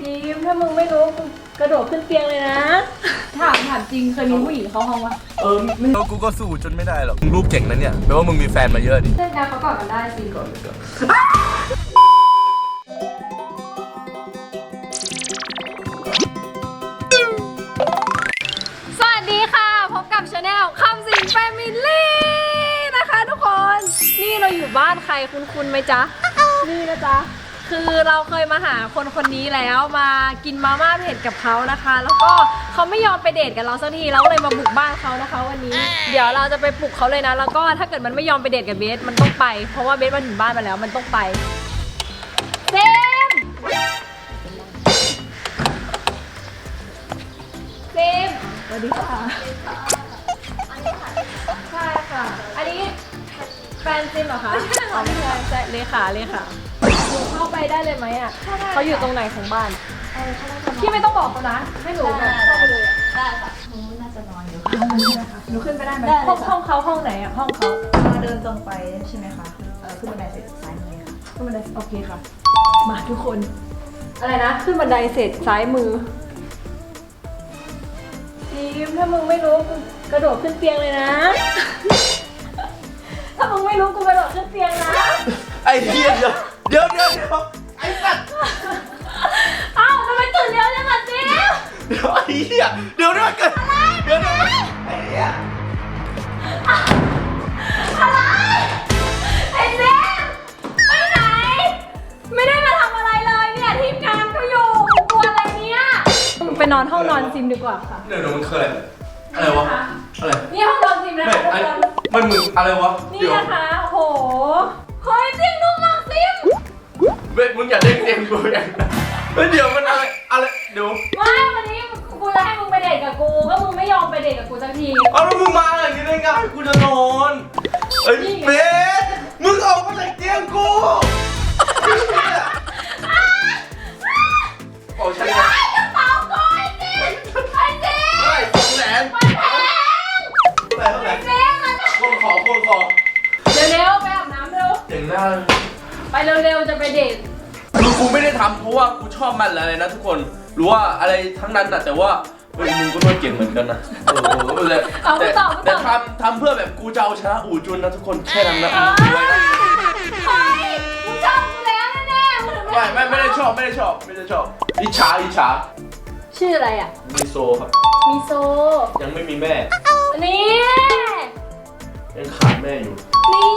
ทีมถ้ามึงไม่รู้กูกระโดดขึ้นเตียงเลยนะ ถามถามจริงเคยมีผู้หญิงเข้าห้องวะเออไม่เออกูก็สู้จนไม่ได้หรอกมึงรูปเก่งนะเนี่ยแปลว่ามึงมีแฟนมาเยอะดิเลิกกันเขาก่อนกันได้สิก่อนเลยก่อนสวัสดีค่ะพบกับชาแนลคำสิงแฟมิลี่นะคะทุกคน นี่เราอยู่บ้านใครคุณคุณไหมจ๊ะ นี่นะจ๊ะ คือเราเคยมาหาคนคนนี้แล้วมากินมาม่าเผ็ดกับเขานะคะ แล้วก็เขาไม่ยอมไปเดทกับเราสักทีเราก็เลยมาบุกบ้านเขานะคะ วันนี้ เดี๋ยวเราจะไปปลุกเขาเลยนะ แล้วก็ถ้าเกิดมันไม่ยอมไปเดทกับเบสมันต้องไป เพราะว่าเบสมาถึงบ้านมาแล้วมันต้องไปเซมเซมสวัสดีค่ะใช่ค่ะ อันนี้แฟนซิมเหรอคะอ๋อไม่ใช่ใช่เลขาเลขาหนู เข้าไปได้เลยไหมอะเขาอยู่ตรงไหนของบ้าน พี่ไม่ต้องบอกเขานะ ให้หนูแบบเข้าไปเลยอะได้ค่ะหนูน่าจะนอนอยู่หนูขึ้นไปได้ไหมได้เลยห้องค่ะห้องเขาห้องไหนอะห้องเขาเดินตรงไปใช่ไหมคะเออขึ้นบันไดเสร็จซ้ายมือค่ะขึ้นบันไดโอเคค่ะ มาทุกคน อะไรนะ ขึ้นบันไดเสร็จซ้ายมือทีมถ้ามึงไม่รู้กูกระโดดขึ้นเตียงเลยนะ ถ้ามึงไม่รู้กูกระโดดขึ้นเตียงนะ ไอ้เหี้ย เดี๋ยวเดี๋ยวเดี๋ยวเดี๋ยวไอ้สัตว์เอ้าทำไมตื่นเร็วจังอะเจมเดี๋ยวไอ้เหี้ยเดี๋ยวเดี๋ยวเกิดเดี๋ยวเดี๋ยวไอ้เหี้ยอะไรไอ้เจมไปไหน ไม่ได้มาทำอะไรเลยเนี่ยทีมงานก็อยู่กลัวอะไรเนี่ยไปนอนห้องนอนซิมดีกว่าค่ะ เดี๋ยวเดี๋ยวมันคืออะไรอะไรวะอะไรนี่ห้องนอนซิมนะไม่คะทุกไอ้คนมันมึงอะไรวะนี่เดี๋ยวนะคะโอ้โหเฮ้ยเตี เว้ยมึงอย่าเด้งเด้งกูอย่างนั้นเฮ้ยเดี๋ยวมันอะไรอะไรเดี๋ยวไม่วันนี้กูจะให้มึงไปเดทกับกูก็มึงไม่ยอมไปเดทกับกูสักที เอาแล้วมึงมาอย่างนี้ได้ไงกูจะนอนเอ้ยนี่ไงเบสมึงออกมาจากเตียงกูโอ้ใช่ไหมกระเป๋ากูไอ้ซิมไอ้ซิมเฮ้ยสองแสนมันแพงเท่าไหร่เท่าไหร่ไอ้ซิมมันคนขอคนขอเร็วๆไปอาบน้ำเร็ว เจ๋งหน้า ไปเร็วๆ จะไปเดท คือกูไม่ได้ทำเพราะว่ากูชอบมันอะไรนะทุกคนรู้ว่าอะไรทั้งนั้นนะแต่ว่าเฮ้ยมึงก็นวดเก่งเหมือนกันนะโอ้โหไม่เป็นไรเอาไปแต่ต่อไปแต่ต่อทำทำเพื่อแบบกูจะเอาชนะอู่จุนนะทุกคนแค่นั้นนะเฮ้มึงไว้นะยมึงชอบกูแล้วแน่ๆมึงถึงไม่ไม่ไม่ได้ชอบไม่ได้ชอบไม่ได้ชอบอิจฉาอิจฉาชื่ออะไรอะ มีโซครับ มีโซ ยังไม่มีแม่ นี่ ยังขาดแม่อยู่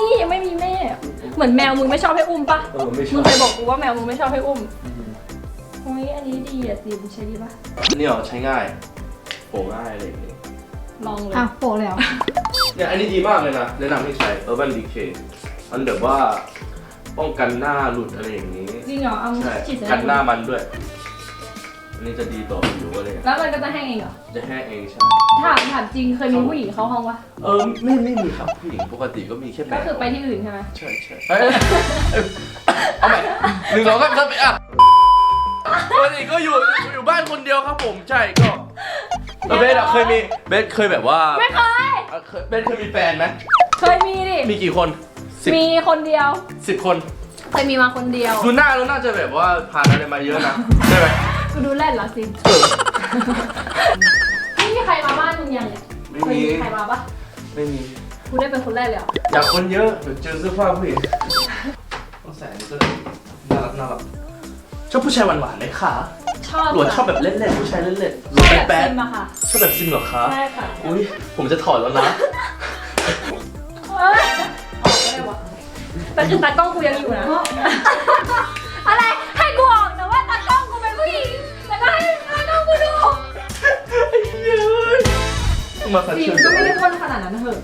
นี่ยังไม่มีแม่ เหมือนแมวมึงไม่ชอบให้อุ้มปะเออไม่ชมึองบเคยบอกกูว่าแมวมึงไม่ชอบให้อุ้มอืมโอ้ยอันนี้ดีอะสิมใช้ดีปะอันนี้เหรอใช้ง่ายโปร่ง่ายอะไรอย่างเงี้ยลองเลยอะโปะแล้วเนี่ยอันนี้ดีมากเลยนะแนะนำให้ใช้ Urban Decay มันแบบว่าป้องกันหน้าหลุดอะไรอย่างนี้ จริงเหรอเอาใช่ฉีดเสร็จกันหน้ามันด้วยอั นนี้จะดีต่อผิวอะไรอย่างเงี้ยแล้วมันก็จะแห้งเองเหรอ จะแห้งเองใช่ ถามถามจริงเคยมีผู้หญิงเข้าห้องปะเออไม่ไม่มีครับผู้หญิงปกติก็มีแค่แมก็วคือไปที่อื่นใช่ไหมใช่ใช่เอ้ยเอ้ยเอาใหม่หนึ่งสองสามครับอะปกติก็อยู่อยู่บ้านคนเดียวครับผมใช่ก็แล้วเบสอะเคยมีเบสเคยแบบว่าไม่เคยอะเคยเบสเคยมีแฟนไหมเคยมีดิ มีกี่คนสิบมีคนเดียว สิบคน เคยมีมาคนเดียว ดูหน้าแล้วน่าจะแบบว่าผ่านอะไรมาเยอะนะ ใช่ไหม กูดูแล่นเหรอซิมเออไม่มีใครมาบ้านมึงยังเนี่ยไม่เคยมี มีใครมาปะไม่มี กูได้เป็นคนแรกเลยเหรออยากคนเยอะเดี๋ยวเจอเสื้อผ้าผู้หญิงต้องใส่อันนี้ก็ได้น่ารักน่ารักชอบผู้ชายหวานๆเลยค่ะชอบหลวดชอบแบบเล่นๆผู้ชายเล่นๆหลชวอบดแบบแป๊ดซิมอะค่ะๆชอบแบบซิมเหรอคะ ใช่ค่ะอุ้ยผมจะถอดแล้วนะ เอ้ยออกก็ได้วะแต่คือตากล้องกูยังอยู่นะ อะไร มาสัตว์ซิเชื่มอก็ไม่ได้คนขนาดนั้นเถอะ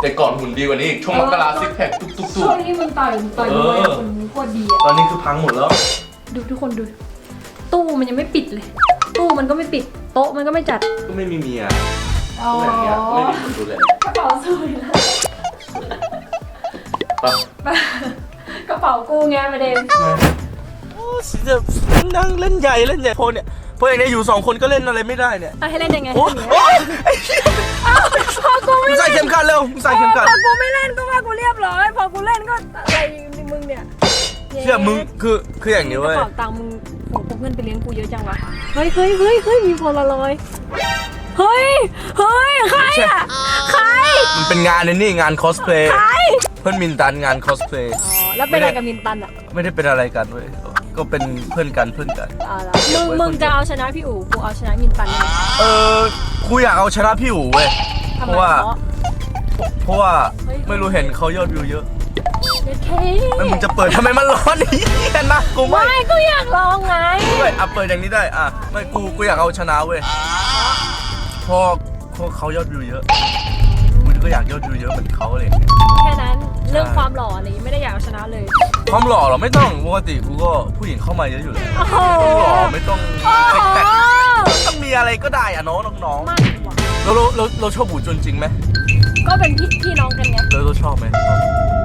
แต่ก่อนหุ่นดีกว่านี้อีกช่วงมกราซิกแพคตุกตุกตุช่ก วงนี้มึงต่อยต่อยมวยอะคนโคตรดีอะตอนนี้คือพังหมดแล้ว ดูทุกคนดู ตู้มันยังไม่ปิดเลย ตู้มันก็ไม่ปิด โต๊ะมันก็ไม่จัด ก็ไม่มีเมียอ๋อก็อย่างเงี้ยไม่มีคนดูแลกระเป๋าสวยนะปะกระเป๋ากูไงประเด็นโอ้สิจะนั่งเล่นใหญ่เล่นใหญ่พอเนี่ย พออย่างเนี้ยอยู่สองคนก็เล่นอะไรไม่ได้เนี่ยเอาให้เล่นยังไงโอ้โอ้ยไอ้เหี้ยพอกูไม่มึงใส่เข็มขัดเร็วมึงใส่เข็มขัด พอกูไม่เล่นก็ว่ากูเรียบร้อย พอกูเล่นก็อะไรในมึงเนี่ยเชื่อมึงคือคืออย่างนี้กระเว้ยเป๋าตังค์มึงโหพวกเพื่อนไปเลี้ยงกูเยอะจังวะ เฮ้ยเฮ้ยเฮ้ยเฮ้ยมีโพลารอยด์เฮ้ย เฮ้ย ใครอะ ใคร มันเป็นงานในนี่งานคอสเพลย์ใคร เพื่อนมินตันงานคอสเพลย์ อ๋อ แล้วเป็นอะไรกับมินตันอะ ไม่ได้เป็นอะไรกันเว้ย ก็เป็นเพื่อนกันเพื่อนกันอ๋อแล้วมึงมึงจะเอาชนะพี่อู๋กูเอาชนะมินตันไหมเออกูอยากเอาชนะพี่อู๋เว้ย ทำเพไมราะว่า เพราะ เพราะว่าเฮ้ย ไม่รู้เห็นเขายอดวิวเยอะเด็ดเคแล้วมึงจะเปิดทำไมมันร้อนนี่เห็นนะกูไม่ไม่กูอยากลองไงไม่อะเปิดอย่างนี้ได้อะไม่กูกูอยากเอาชนะเว้ยเพราะเพราะเขายอดวิวเยอะกูก็อยากยอดวิวเยอะเหมือนเขาอะไรอย่างเลยแค่นั้น เรื่องความหล่ออะไรไม่ได้อยากเอาชนะเลย ความหล่อเหรอไม่ต้องปกติกูก็ผู้หญิงเข้ามาเยอะอยู่แล้วโอ้โหไม่หล่อไม่ต้องโอ้โหแต่ต้องมีอะไรก็ได้อะน้องน้องมากกว่าๆแล้วเราเราเราชอบบูจุนจริงไหมก็เป็นพี่พี่น้องกันไงเราเราชอบไหม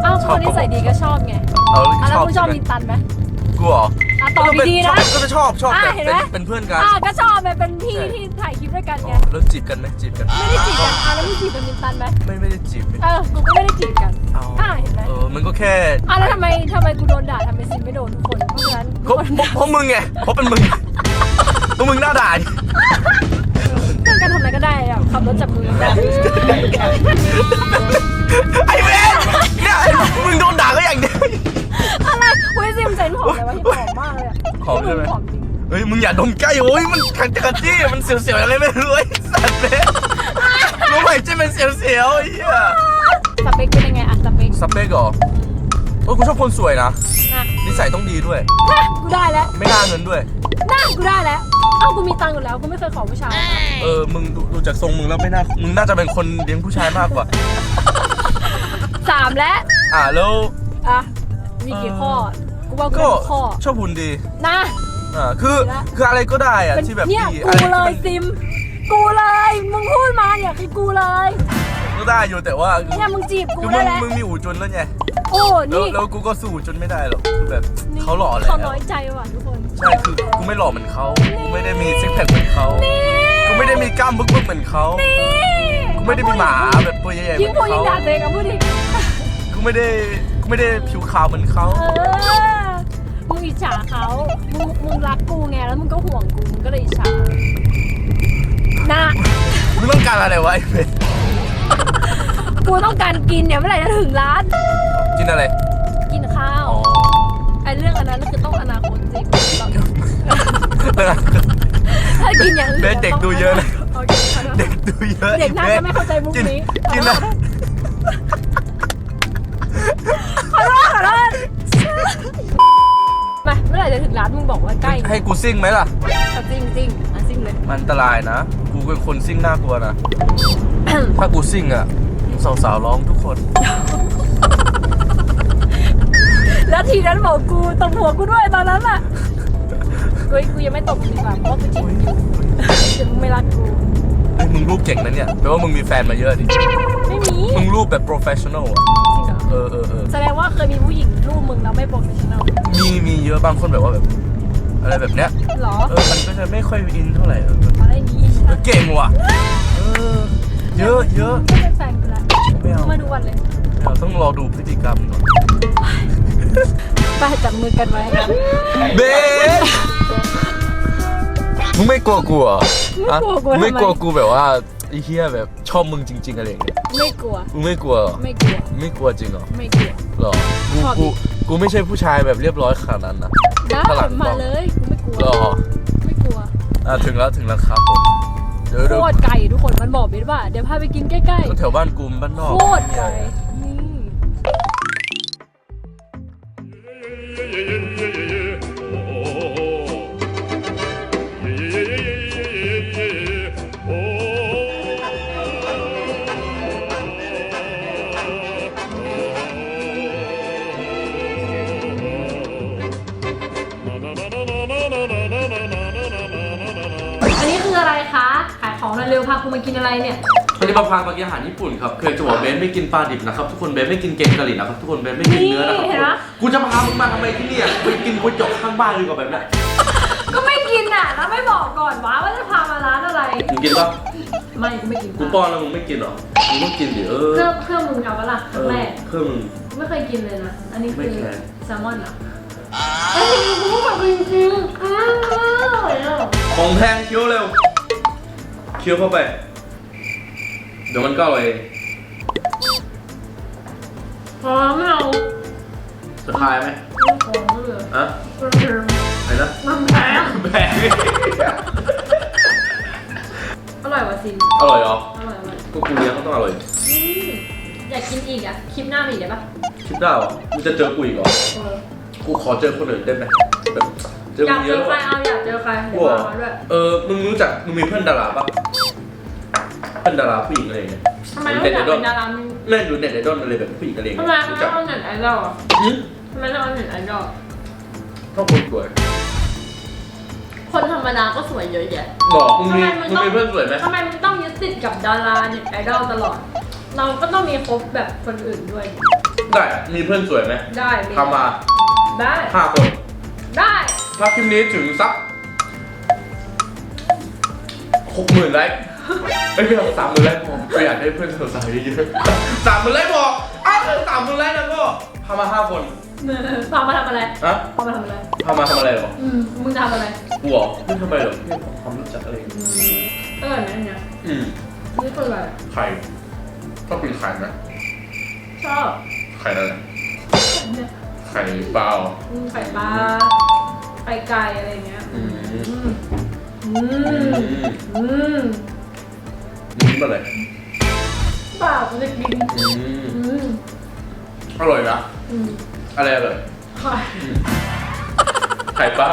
เอ้าคนที่ใส่ดีก็ชอบไงเอาอะชแล้วอบมึงชอบใช่ไหม มินตันไหมกูเหรออะ ตอบก็เป็นดีๆนะ ก็จะชอบชอบอะแต่เห็นเป็ไหมนเป็นเพื่อนกัน อะก็ชอบไปเป็นพี่ใช่ ที่ถ่ายคลิปด้วยกันอ๋ไงอแล้วจีบกันไหมจีบกันไม่ได้จีบกันอะแล้วมึงจีบเป็นมินตันไหมไม่ไม่ได้จีบไม่เออ กูก็ไม่ได้จีบกัน เอาอะเห็นไหม เออมันก็แค่อะแล้วทำไมทำไมกูโดนด่าทำไมซินไม่โดนทุกคน เพราะฉะนั้นก็เพราะเพราะมึงไงเพราะเป็นมึงเพราะมึงหน้าด่าดิเพื่อนกันทำอะไรก็ได้อะขับรถจับมือได้ไอ้เวนเนี่ยมึงโดนด่าก็อย่างเดียวากเลยอะหอมใช่ไหมหอมจริงเฮ้ยมึงอย่าดมใกล้โอ้ยมันขัดจักรจี้มันเสียวๆยังไงไม่รู้ไอ้สัตว์เลยรู้ไหมจี้มันเสียวๆไอ้เหี้ยสเปคเป็นยังไงอะสเปคสเปกเหรอโอ้ยกูชอบคนสวยนะนะนิสัยต้องดีด้วยนะกูได้แล้วไม่น่าเงินด้วยนะกูได้แล้วเอ้ากูมีตังค์อยู่แล้วกูไม่เคยขอผู้ชายเออมึงดูดูจากทรงมึงแล้วไม่น่ามึงน่าจะเป็นคนเลี้ยงผู้ชายมากกว่า สามแล้วอ่าแล้วอะมีกี่ข้อ กูว่ากูก็ได้ทุกข้อชอบหุ่นดีนะ อ่าคือดีละ คืออะไรก็ได้อะเป็นที่แบบเนี่ยดีกูอะไรที่เลมัยนซิม กูเลย มึงพูดมาเนี่ยคือกูเลยก็ได้อยู่แต่ว่าเนี่ยมึงจีบกูคือได้มึงแล้วมึงมีอู่จุนแล้วไงโอ้แล้วนี่แล้วกูก็สู้อู่จุนไม่ได้หรอกคือแบบนี่เขาหล่อแล้วเขาน้อยใจว่ะทุกคน ใช่คือกูไม่หล่อเหมือนเขากูไม่ได้มีซิกแพคเหมือนเขานี่กูไม่ได้มีกล้ามบึกๆเหมือนเขานี่กูไม่ได้มีหมาแบบตัวใหญ่ๆเหยิ่งมืพูอดนยิ่งเขาด่าตัวเองอะพูดดิ กูไม่ได้กูไม่ได้ผิวขาวเหมือนเขา เออ มึงอิจฉาเขามึงมึงรักกูไง แล้วมึงก็ห่วงกู มึงก็เลยอิจฉานะมึงต้องการอะไรวะไอ้เบนกูต้องการกินเนี่ยเมื่อไหร่จะถึงร้าน กินอะไร กินข้าว อ๋อไอ้เรื่องอันนั้นคือต้องอนาคตจริงแบบเรื่องถ้ากินอย่างอื่นเบสเด็กดูเยอะนะ โอเคขอโทษ เด็กดูเยอะเด็กน่าจะไม่เข้าใจมุกนี้ กินขอนะโท เมื่อไหร่จะถึงร้านมึงบอกว่าใกล้ให้กูซิ่งไหมล่ะเอาจริงจริงอะจริงเลย มันอันตรายนะ กูเป็นคนซิ่งน่ากลัวนะ ถ้ากูซิ่งอะสาวๆร้องทุกคน แล้วทีนั้นบอกกูตบหัวกูด้วยตอนนั้นอะกูกูยังไม่ตบดีกว่าเพราะว่ากูจีบมึงอยู่เดี๋ยวมึงไม่รักกู เฮ้ยมึงรูปเก่งนะเนี่ยแปลว่ามึงมีแฟนมาเยอะดิ ไม่มีมึงรูปแบบ professional อะจริงเหรอเออเออเออแสดงว่าเคยมีผู้หญิงรูปมึงแล้วไม่โปรเฟชชั่นอลมีมี เยอะบางคนแบบว่าแบบ อะไรแบบเนี้ยหรอเออมันก็จะไม่ค่อยอินเท่าไหร่เอออะไรอย่างงี้เออเก่งว่ะเออเยอะเยอะไม่เป็นแฟนกูแล้วไม่เอามาดูวันเลยไม่เอาต้องรอดูพฤติกรรมก่อนไปจับมือกันไว้เบสมึงไม่กลัวกูเหรอไม่กลัวกูฮะทำไมไม่กลัวกูแบบว่า ไอ้เหี้ยแบบชอบมึงจริง ๆ อะไรอย่างเงี้ยไม่กลัว มึงไม่กลัวเหรอไม่กลัว ไม่กลัวจริงเหรอไม่กลัว หรอกูชอบดิ กูกูไม่ใช่ผู้ชายแบบเรียบร้อยขนาดนั้นนะ ได้ข้างหลัง มาเลยกูไม่กลัว หรอไม่กลัวอะถึงแล้วถึงแล้วครับผมเดี๋ยวโคเดี๋ยวตรไก่ทุกคนมันบอกเบสว่า เดี๋ยวพาไปกินใกล้ แถวบ้านกูมบ้านนอกๆโคตรไก่นี่อั ร็วๆพากูมากินอะไรเนี่ย วันนี้มาพามากินอาหารญี่ปุ่นครับ เคยจะบอกเบนไม่กินปลาดิบนะครับทุกคนเบนไม่กินเกงกะหรี่นะครับทุกคนเบนไม่กินเนื้อนะครับนี่เห็นปะ กูจะพามึงมาทำไมที่เนี่ยไปกินก๋วยจั๊บข้างบ้านดีกว่าแบบเนี้ยก็ไม่กินอะแล้วไม่บอกก่อนวะว่าจะพามาร้านอะไร มึงกินปะไม่กูไม่กินกูป้อนแล้วมึงไม่กินเหรอมึงต้องกินดิเออเพื่อเพื่อมึงเอาปะล่ะคเอรั้งอแรกเพื่อมึง ไม่เคยกินเลยนะ อันนี้ไม่คือแคร์แซลมอนเหรอไอ้ที่กูแบบจริงๆอืมอร่อยอะของแพงเคี้ยวเร็วเคี้ยวเข้าไป เดี๋ยวมันก็อร่อยเองพอไม่เอาจะคายไหมไม่ขอเลยอะมันแพงไหนนะมันแพงแพงอร่อยว่ะซินอร่อยเหรอ อร่อยอร่อยก็กูเลี้ยงเขาต้องอร่อยอืมอยากกินอีกอะ คลิปหน้ามีอีกได้ปะคิดได้เหรอมึงจะเจอกูอีกเหรอ เออ กูขอเจอคนอื่นได้ไหมแบบ เจออยาคกนเจเยออะใครเอาอยากเจอใครเดี๋ยวมามาด้วยเออมึงรู้จักมึงมีเพื่อนดาราปะเพื่อนดาราผู้หญิงอะไรอย่างเงี้ยทำไมต้องอยากเป็นดารามีแม่งดูเน็ตไอดอลอะไรแบบผู้หญิงอะไรอย่างทำเงี้ยไมรู้จักต้องเอาเน็ตไอดอลอะอืมทำไมต้องเอาเน็ตไอดอลชอบคนสวยคนธรรมดาก็สวยเยอะแยะหรอมึงมีทำไมมันมึงต้องมีเพื่อนสวยไหมทำไมมันต้องยึดติดกับดาราเน็ตไอดอลตลอด เราก็ต้องมีคบแบบคนอื่นด้วย ได้มีเพื่อนสวยไหมได้มีทำมาได้ ห้าคนได้ ถ้าคลิปนี้ถึงสักหกหมื่นไลค์เอ้ยไม่เอาสามหมื่นไลค์พอกูอยากได้เพื่อนสาวๆเยอะๆสามหมื่นไลค์พออ้าวสามหมื่นไลค์แล้วก็พามาห้าคนพามาทำอะไรอะพามาทำอะไรพามาทำอะไรหรออืมมึงทำอะไรกูเหรอไม่ทำไมหรอกเรื่องของความรู้จักอะไรอย่างเงี้ยอืมเออเนี่ยเนี่ยอืมนี่คืออะไรไข่ชอบกินไข่ไหมชอบไข่อะไรเนี่ยไข่เปล่าอืมไข่ปลา ไข่ไก่อะไรเงี้ย อืมอืม อือืมมอืมมึงกินอะไรเปล่ากูจะกินอืมอืม อร่อยนะอืมอะไรอร่อยไข่อืมไข่ปลา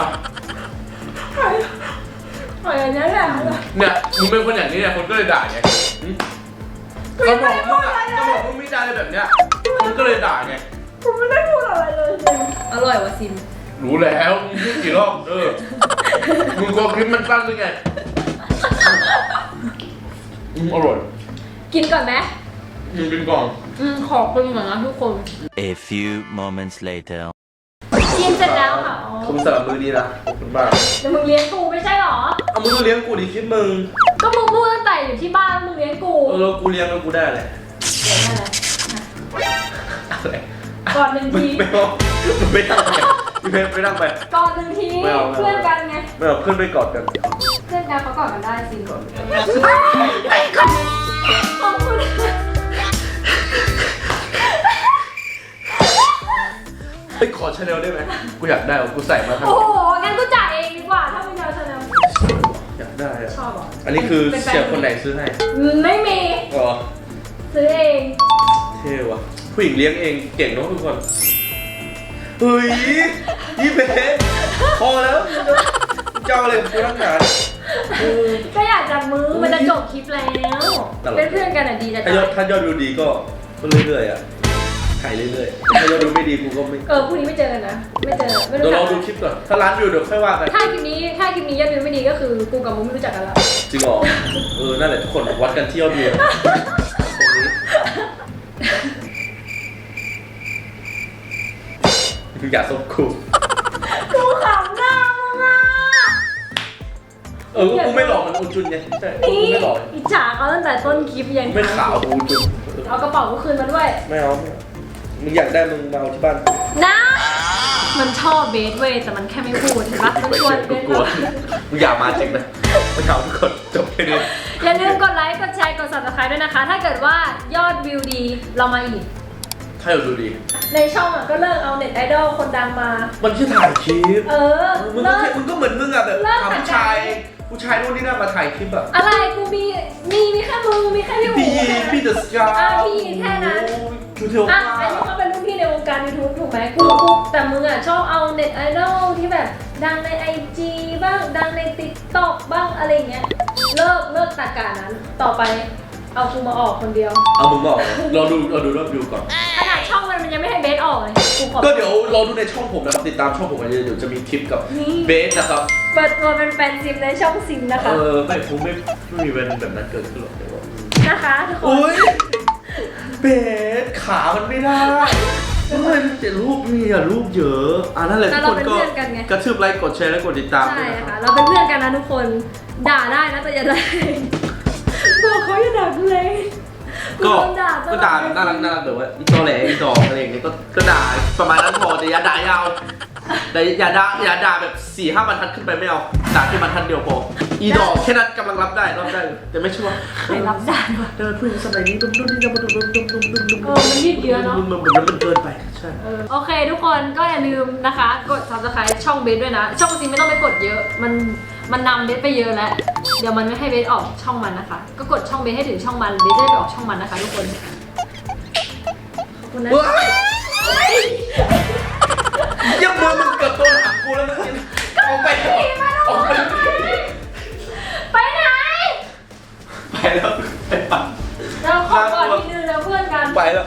ไข่ไข่อันนี้แหละเนี่ยมึงเป็นคนอย่างนี้เนี่ยคนก็เลยด่าไงอืมก็บอกมึงอะก็บอกมึงไม่ได้อะไรแบบเนี้ยมึงก็เลยด่าไงกูไม่ได้พูดอะไรเลย อร่อยว่ะซิม รู้แล้วมึงพูดกี่รอบเออมึงกลัวคลิปมันสั้นหรือไงอืมอร่อยกินก่อนไหมมึงกินก่อนอืมขอบคุณก่อนนะทุกคน A few moments later. กินเสร็จแล้วค่ะอ๋อขอบคุณสำหรับมือดีนะขอบคุณมากแต่มึงเลี้ยงกูไม่ใช่หรอ เอามึงก็เลี้ยงกูดิคลิปมึงก็มึงพูดตั้งแต่อยู่ที่บ้านมึงเลี้ยงกูเออแล้วกูเลี้ยงแล้วกูได้อะไรเลี้ยงอะไรอะไรก่อนหนึ่งมึงที ไม่เอามึงไม่นั่งไปมึงไม่นั่งไปก่อนหนึ่งทีไม่เอาไม่เอา เพื่อนกันไงไม่เอาเพื่อนไปกอดกัน เพื่อนกันเขากอดกันได้สิก่อนขอบคุณเฮ้ยขอชาแนลได้ไหมกูอยากได้ว่ะกูใส่มาทั้งโอ้โหงั้นกูจ่ายเองดีกว่าถ้ามึงจะเอาชาแนลอยากได้อะชอบเหรออันนี้คือเป็นแฟนเสียคนไหนซื้อให้อืมไม่มีอ๋อซื้อเอง เท่ว่ะผู้หญิงเลี้ยงเองเก่งเนอะทุกคน เฮ้ยยี่เบสพอแล้วเจ้าอะไรกับกูตั้งนานเออก็อยากจับมือมันจะจบคลิปแล้วตลก เป็นเพื่อนกันอะดีจะถ้ายอตาดยถ้ายอดดูดีก็ก็เรื่อยๆอะถ่ายเรื่อยๆถ้ายอดดูไม่ดีกูก็ไม่เออพรุ่งนี้ไม่เจอกันนะ ไม่เจอไม่เดี๋ยวรู้รจัอกดูคลิปก่อนถ้าร้านวิวเดี๋ยวค่อยว่ากันถ้าคลิปนี้ถ้าคลิปนี้ยอดวิวไม่ดีก็คือกูกับมึงไม่รู้จักกันแล้วจริงเหรอเออนั่นแหละทุกคนวัดกันที่ยอดวิว ตรงนี้อย่าซบกูกูขำหน้ามึงอะเออกูไม่หลอกมันอุจุนไงใช่กูนี่ไม่หลอกอิจฉาเขาตั้งแต่ต้นคลิปยังไม่ขาวกูอุจุนเออเอากระเป๋ากูคืนมาด้วยไม่เอาไม่เอามึงอยากได้มึงมาเอาที่บ้านกูนะมันชอบเบสเว้ยแต่มันแค่ไม่พูดเห็นปะมันชวนเบกูสกลัวมามึงอยากมาจริงนะไม่เอาทุกคนจบแค่นี้ อย่าลืมกดไลค์กดแชร์กด subscribe ด้วยนะคะ ถ้าเกิดว่ายอดวิวดีเรามาอีก ถ้าอยากดูดี ในช่องอะก็เลิกเอาเน็ตไอดอลคนดังมา มันแค่ถ่ายคลิป เออมึงเลิก็กแค่มึงก็เหมือนมึงอะแบบเลิกทำแต่ผู้ชายผู้ชายนู่นนี่นั่นมาถ่ายคลิปอะอะไรกูมี มีมีแค่มึงมีแค่พี่หมูพี่แค่นั้น พี่เดอะสกาอะพี่แค่นั้นคือเที่ยวอะมาอันนี้เขาเป็นรุ่นพี่ในวงการ YouTube ถูกไหมกูกูแต่มึงอะชอบเอาเน็ตไอดอลที่แบบ ดังใน IG บ้างดังใน TikTok บ้างอะไรอย่างเงี้ยเลิกเลิกตากานั้น ต่อไปเอากูมาออกคนเดียว เอามึงบอกเราดูเราดูรอบวิวก่อนขนาดช่อง มันมันยังไม่ให้เบสออกเลยกูขอก็เดี๋ยวเราดูในช่องผมนะครับติดตามช่องผมกันเดี๋ยวจะมีคลิปกับนี่เบสนะครับ เปิดตัวเป็นแฟนซิมในช่องซิมนะคะ เออไม่ผมไม่ไม่มีเวนแบบนั้นเกิดขึ้นหรอกเดี๋ยวว่านะคะทุกคนอุ้ยเบสขามันไม่ได้มันแต่รูปมีอะรูปเยอะอะนั่นแหละทุกคนก็กระทืบไลค์กดแชร์และกดติดตามใช่ด้วยนะคค่ะ รับเราเป็นเพื่อนกันนะทุกคน ด่าได้นะแต่อย่าได้บอกเขาอย่าด่ากูเลยก็โดนด่าตลอ ก็ด่าน่ารักน่ารักแบบว่าอีตอแหลอีดอกอะไรอย่างเงี้ยก็ก็ด่าประมาณนั้นพอแต่อย่าด่ายาวแต่อย่าด่าอย่าด่าแบบสี่ห้าบรรทัดขึ้นไปไม่เอาด่าแค่บรรทัดเดียวพออีดอกแค่นั้นกำลังรับได้รับได้อยู่แต่ไม่ใช่ว่าใครรับได้วะเดินผู้หญิงสมัยนี้ดุมดุมดุมดุมดุมดุมดุมดุมดุมเออมันยืดเยื้อเนอะ มันมันมันเกินไปใช่เออโอเคทุกคนก็อย่าลืมนะคะ กด subscribe ช่องเบสด้วยนะ ช่องจริงไม่ต้องไปกดเยอะ มันมันนำเบสไปเยอะแล้ว เดี๋ยวมันไม่ให้เบสออกช่องมันนะคะ ก็กดช่องเบสให้ถึงช่องมันเบสจะได้ไปออกช่องมันนะคะทุกคนขอบ คุณนะว้ยเยี่ยมมือมึงเกือบโดนหักกูแล้วเมื่อกี้ออกไปออกไปไปไหน ไปแล้วไปปัดเราขอก่อนทีนึงนะเพื่อนกัน ไปแล้ว